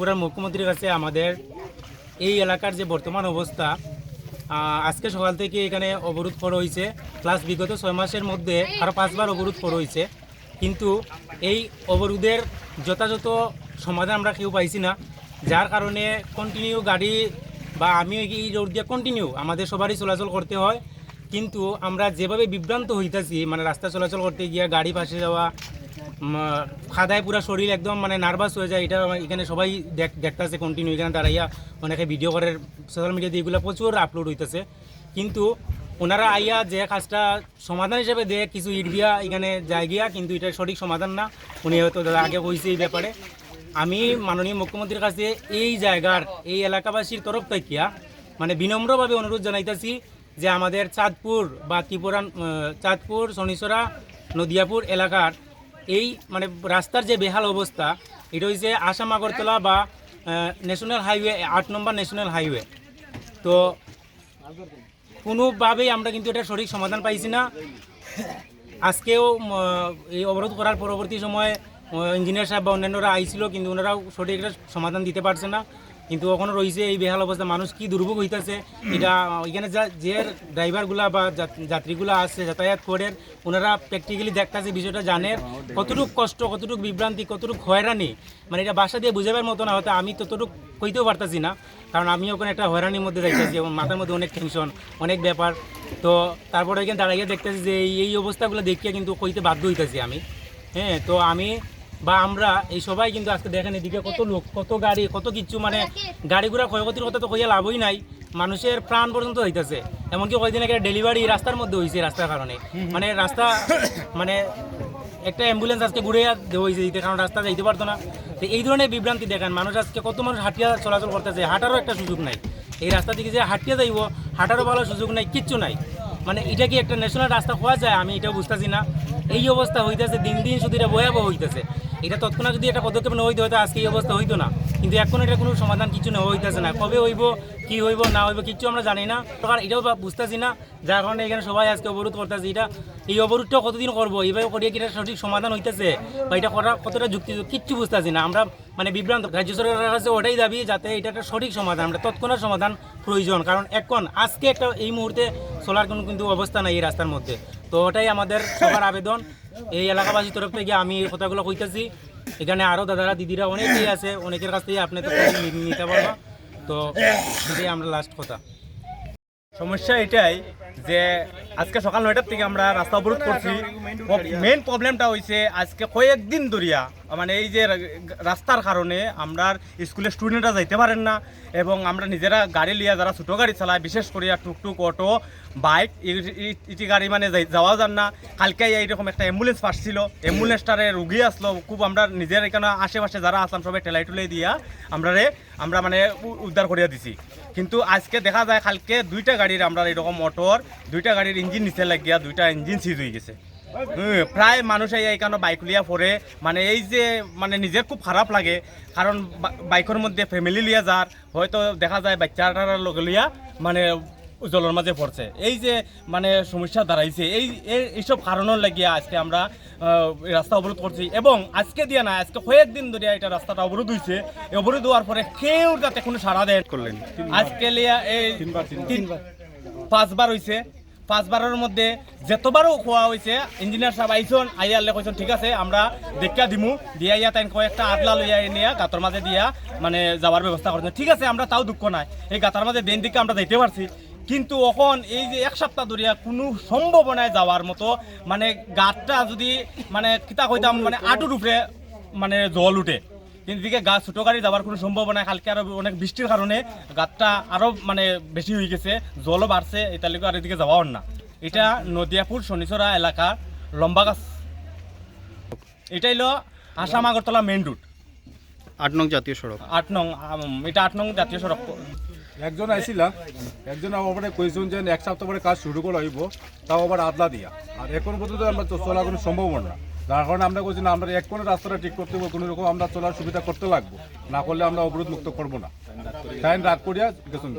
ত্রিপুরার মুখ্যমন্ত্রীর কাছে আমাদের এই এলাকার যে বর্তমান অবস্থা আজকে সকাল থেকে এখানে অবরোধ করা হয়েছে। প্লাস বিগত ছয় মাসের মধ্যে আরও পাঁচবার অবরোধ করা হয়েছে। কিন্তু এই অবরোধের যথাযথ সমাধান আমরা কেউ পাইছি না। যার কারণে কন্টিনিউ গাড়ি বা আমিও এই রোড দিয়ে কন্টিনিউ আমাদের সবারই চলাচল করতে হয়। কিন্তু আমরা যেভাবে বিভ্রান্ত হইতাছি মানে রাস্তা চলাচল করতে গিয়ে গাড়ি পাশে যাওয়া খাদায় পুরো শরীর একদম মানে নার্ভাস হয়ে যায়। এটা এখানে সবাই দেখ দেখতেছে কন্টিনিউ এখানে দাঁড়াইয়া। অনেকে ভিডিও করে সোশ্যাল মিডিয়াতে এগুলো প্রচুর আপলোড হইতেছে। কিন্তু ওনারা আইয়া যে কাজটা সমাধান হিসেবে দেয়, কিছু ইট দিয়া এখানে যায় গিয়া, কিন্তু এটা সঠিক সমাধান না। উনি হয়তো দাদা আগে কইছে এই ব্যাপারে। আমি মাননীয় মুখ্যমন্ত্রীর কাছে এই জায়গার, এই এলাকাবাসীর তরফ থেকে মানে বিনম্রভাবে অনুরোধ জানাইতেছি যে আমাদের চাঁদপুর বা ত্রিপুরা চাঁদপুর শনিচরা নদিয়াপুর এলাকার এই মানে রাস্তার যে বেহাল অবস্থা, এটা হচ্ছে আসাম, আগরতলা বা ন্যাশনাল হাইওয়ে আট নম্বর ন্যাশনাল হাইওয়ে তো কোনোভাবেই আমরা কিন্তু এটা সঠিক সমাধান পাইছি না। আজকেও এই অবরোধ করার পরবর্তী সময়ে ইঞ্জিনিয়ার সাহেব বা অন্যান্যরা আইছিল, কিন্তু ওনারাও সঠিক একটা সমাধান দিতে পারছে না। কিন্তু ওখানে রয়েছে এই বেহাল অবস্থা। মানুষ কি দুর্ভোগ হইতেছে, এটা, এখানে যা, যে ড্রাইভারগুলা বা যাত্রীগুলা আসছে, যাতায়াত করে, ওনারা প্র্যাকটিক্যালি দেখতেছে, বিষয়টা জানে। কতটুকু কষ্ট, কতটুকু বিভ্রান্তি, কতটুকু হয়রানি মানে এটা বাসা দিয়ে বুঝাবার মতো না, হয়তো আমি ততটুকু কইতেও পারতাছি না। কারণ আমি ওখানে একটা হয়রানির মধ্যে যাইতেছি এবং মাথার মধ্যে অনেক টেনশন অনেক ব্যাপার। তো তারপরে এখানে দাঁড়াইয়া দেখতেছি যে এই অবস্থাগুলো দেখিয়ে কিন্তু কইতে বাধ্য হইতেছি আমি। হ্যাঁ তো আমি বা আমরা, এই সবাই কিন্তু আজকে দেখেন এদিকে কত লোক, কত গাড়ি, কত কিছু মানে গাড়ি ঘোড়া ক্ষয়ক্ষতির কথা তো কইয়া লাভই নাই। মানুষের প্রাণ পর্যন্ত হইতেছে। এমনকি কয়েকদিন আগে ডেলিভারি রাস্তার মধ্যে হয়েছে রাস্তার কারণে। মানে রাস্তা মানে একটা অ্যাম্বুলেন্স আজকে ঘুরে হয়েছে দিতে, কারণ রাস্তা যাইতে পারতো না। তো এই ধরনের বিভ্রান্তি দেখেন। মানুষ আজকে কত মানুষ হাঁটিয়া চলাচল করতেছে, হাঁটারও একটা সুযোগ নাই। এই রাস্তা দিকে যে হাঁটিয়ে যাইব, হাঁটারও ভালো সুযোগ নাই, কিচ্ছু নাই। মানে এটা কি একটা ন্যাশনাল রাস্তা হওয়া যায়? আমি এটাও বুঝতেছি না। এই অবস্থা হইতেছে, দিন দিন শুধু এটা ভয়াবহ হইতেছে। এটা তৎক্ষণাৎ যদি একটা পদক্ষেপ নেওয়া হইতে হয়তো আজকে এই অবস্থা হইতো না। কিন্তু এখন এটা কোনো সমাধান কিছু নেওয়া হইতেছে না। কবে হইব, কি হইব, না হইব, কিচ্ছু আমরা জানি না। আর এটাও বুঝতেছি না। যার কারণে এখানে সবাই আজকে অবরোধ করতেছে। এটা এই অবরোধটা কতদিন করব? এইভাবে করিয়ে কি এটা সঠিক সমাধান হইতেছে? বা এটা করা কতটা যুক্তি কিচ্ছু বুঝতেছি না। আমরা মানে বিভ্রান্ত। রাজ্য সরকারের কাছে ওটাই দাবি যাতে এটা একটা সঠিক সমাধান আমরা তৎক্ষণাৎ সমাধান প্রয়োজন। কারণ এখন আজকে একটা এই মুহূর্তে চলার কোনো কিন্তু অবস্থা নাই এই রাস্তার মধ্যে। তো ওটাই আমাদের সবার আবেদন। এই এলাকাবাসীর তরফ থেকে আমি এই কথাগুলো কইতেছি। এখানে আরও দাদারা, দিদিরা অনেকেই আছে, অনেকের কাছ থেকে আপনি তো নিতে পারব। তো এটাই আমরা লাস্ট কথা। সমস্যা এটাই যে আজকে সকাল নয়টার থেকে আমরা রাস্তা অবরোধ করছি। মেন প্রবলেমটা হয়েছে আজকে কয়েকদিন ধরিয়া মানে এই যে রাস্তার কারণে আমরা স্কুলের স্টুডেন্টরা যাইতে পারেন না এবং আমরা নিজেরা গাড়ি লিয়া যারা ছোটো গাড়ি চালায়, বিশেষ করে টুকটুক অটো, বাইক, ইটি গাড়ি মানে যাওয়া যান না। কালকে এইরকম একটা অ্যাম্বুলেন্স পাসছিল অ্যাম্বুলেন্সটারে রুগী আসলো, খুব আমরা নিজের এখানে আশেপাশে যারা আসলাম সবাই টেলাই টুলাই দিয়া আমরা আমরা মানে উদ্ধার করিয়া দিছি। কিন্তু আজকে দেখা যায় কালকে দুইটা গাড়ির আমরা এরকম মোটর দুইটা গাড়ির ইঞ্জিন নিচে লাগিয়া দুইটা ইঞ্জিন সিজ হয়ে গেছে। প্রায় মানুষ এই বাইক লিয়া পরে মানে এই যে মানে নিজের খুব খারাপ লাগে। কারণ বাইকের মধ্যে ফ্যামিলি লিয়া যার। হয়তো দেখা যায় বাচ্চাটার লগে লিয়া মানে জলের মাঝে পড়ছে। এই যে মানে সমস্যা দাঁড়াইছে এই এই- এইসব কারণের লাগিয়া আজকে আমরা রাস্তা অবরোধ করছি এবং আজকে দিয়ে না আজকে কয়েকদিন ধরে এটা রাস্তাটা অবরোধ হয়েছে অবরোধ হওয়ার পরে কেউ যাতে কোনো সাড়া দেয় করলেন। আজকে লিয়া এই পাঁচবার হয়েছে পাঁচবারের মধ্যে যতবারও খোয়া হয়েছে ইঞ্জিনিয়ার সাহেব আইসন আইয়ালে কইসন ঠিক আছে আমরা দেখা দিমু। দিয়া ইয়া তাই কয়েকটা আটলা লইয়া নিয়া গাতর মাঝে দিয়া মানে যাওয়ার ব্যবস্থা করছেন ঠিক আছে আমরা তাও দুঃখ নাই। এই গাতার মাঝে দিন দিকে আমরা যাইতে পারছি। কিন্তু এখন এই যে এক সপ্তাহ ধরিয়া কোনো সম্ভাবনায় যাওয়ার মতো মানে গাতটা যদি মানে কিতা কইতাম মানে আটুর উপরে মানে জল উঠে। কিন্তু দিকে গাছ ছোটো গাড়ি যাওয়ার কোনো সম্ভাবনা কালকে আরও অনেক বৃষ্টির কারণে গাছটা আরও মানে বেশি হয়ে গেছে জলও বাড়ছে এটার লিগে আর এদিকে যাওয়াও না। এটা নদিয়াপুর শনিচরা এলাকা লম্বা গাছ। এটা হলো আসাম আগরতলা মেইন রুট আট নং জাতীয় সড়ক। আট নং এটা আট নং জাতীয় সড়ক। একজন আইছিলা, একজন আবার কইছেন যে এক সপ্তাহ পরে কাজ শুরু করে হইব, তাও আবার আদলা দিয়া। আর এখন পর্যন্ত আমরা চলা কোনো সম্ভাবনা না যার কারণে আমরা বলছি না, আমরা এক কোনো রাস্তাটা ঠিক করতে হবে কোনো রকম আমরা চলার সুবিধা করতে লাগবো। না করলে আমরা অবরোধ মুক্ত করব না। তাই রাগ করিয়া গেছুন।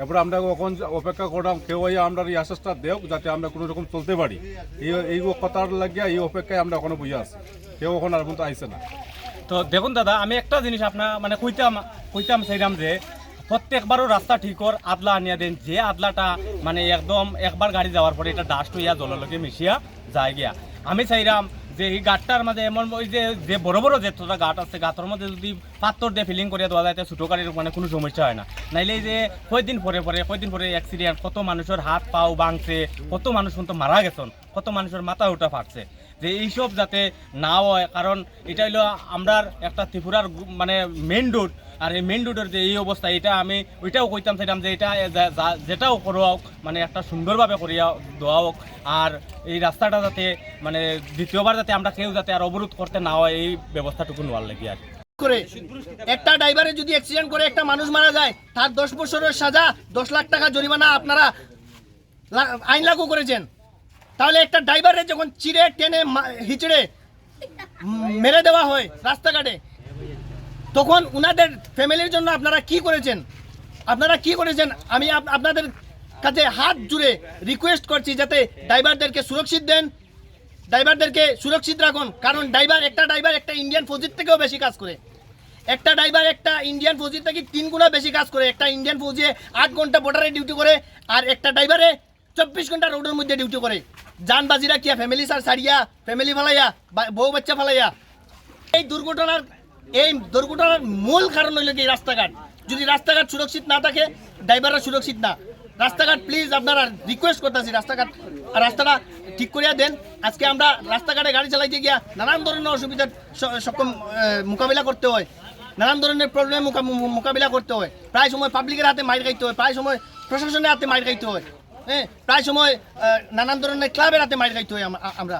এরপরে আমরা কখন অপেক্ষা করলাম, কেউ হইয়া আমরা এই আশ্বাসটা দেও যাতে আমরা কোনো রকম চলতে পারি। এই এই কথার লাগিয়া এই অপেক্ষায় আমরা এখনও বুঝে আছি। কেউ এখন আর পর্যন্ত আইসে না। তো দেখুন দাদা, আমি একটা জিনিস আপনার মানে কইতাম কইতাম চাইলাম যে প্রত্যেকবারও রাস্তা ঠিক কর, আদলা আনিয়া দেন। যে আদলাটা মানে একদম একবার গাড়ি যাওয়ার পরে এটা ডাস্ট হইয়া জললকে মিশিয়া যায় গিয়া। আমি চাইলাম যে এই গাঁটটার মাঝে এমন ওই যে যে বড় বড় যে তোটা গাঁট আছে গাঁতের মধ্যে যদি পাত্তর দিয়ে ফিলিং করে দেওয়া যায় ছোটো গাড়ির মানে কোনো সমস্যা হয় না। নাইলে যে কয়দিন পরে পরে, কয়দিন পরে অ্যাক্সিডেন্ট কত মানুষের হাত পাও ভাঙছে, কত মানুষ কিন্তু মারা গেছেন, কত মানুষের মাথা উঠা ফাটছে। যে এইসব যাতে না হয় কারণ এটা হইল আমরা একটা ত্রিপুরার মানে মেইন রোড আর এই মেইন রোডের যে এই অবস্থা এটা আমি ওইটাও কইতাম চাইতাম যে এটা যেটাও করো হোক, মানে একটা সুন্দরভাবে করিয়া দেওয়া হোক। আর এই রাস্তাটা যাতে মানে দ্বিতীয়বার যাতে আমরা কেউ যাতে আর অবরোধ করতে না হয় এই ব্যবস্থাটুকু নেওয়ার লাগে আর একটা ড্রাইভারে যদি অ্যাক্সিডেন্ট করে একটা মানুষ মারা যায় তার দশ বছরের সাজা দশ লাখ টাকা জরিমানা আপনারা আইন লাগু করেছেন। তাহলে একটা ড্রাইভারে যখন চিড়ে, টেনে হিচড়ে মেরে দেওয়া হয় রাস্তাঘাটে, তখন উনাদের ফ্যামিলির জন্য আপনারা কি করেছেন? আপনারা কি করেছেন? আমি আপনাদের কাছে হাত জুড়ে রিকোয়েস্ট করছি যাতে ড্রাইভারদেরকে সুরক্ষিত দেন। ড্রাইভারদেরকে সুরক্ষিত রাখুন, কারণ ড্রাইভার, একটা ড্রাইভার একটা ইন্ডিয়ান ফৌজির থেকেও বেশি কাজ করে। একটা ড্রাইভার একটা ইন্ডিয়ান ফৌজির থেকে তিন গুণা বেশি কাজ করে। একটা ইন্ডিয়ান ফৌজি আট ঘণ্টা বর্ডারে ডিউটি করে আর একটা ড্রাইভারে চব্বিশ ঘণ্টা রোডের মধ্যে ডিউটি করে। যান বাজিরা কিয়া ফ্যামিলি সার সারিয়া ফ্যামিলি ফালাইয়া বউ বাচ্চা ফালাইয়া। এই দুর্ঘটনার এই দুর্ঘটনার মূল কারণ হইল কি রাস্তাঘাট। যদি রাস্তাঘাট সুরক্ষিত না থাকে, ড্রাইভাররা সুরক্ষিত না। রাস্তাঘাট প্লিজ আপনারা রিকোয়েস্ট করতেছি রাস্তাঘাট রাস্তাটা ঠিক করিয়া দেন। আজকে আমরা রাস্তাঘাটে গাড়ি চালাইতে গিয়া নানান ধরনের অসুবিধার সক্ষম মোকাবিলা করতে হয়। নানান ধরনের প্রবলেম মোকাবিলা করতে হয়। প্রায় সময় পাবলিকের হাতে মাইর খাইতে হয়। প্রায় সময় প্রশাসনের হাতে মাইর খাইতে হয়। হ্যাঁ প্রায় সময় নানান ধরনের ক্লাবের হাতে মাইর খাইতে হয় আমরা।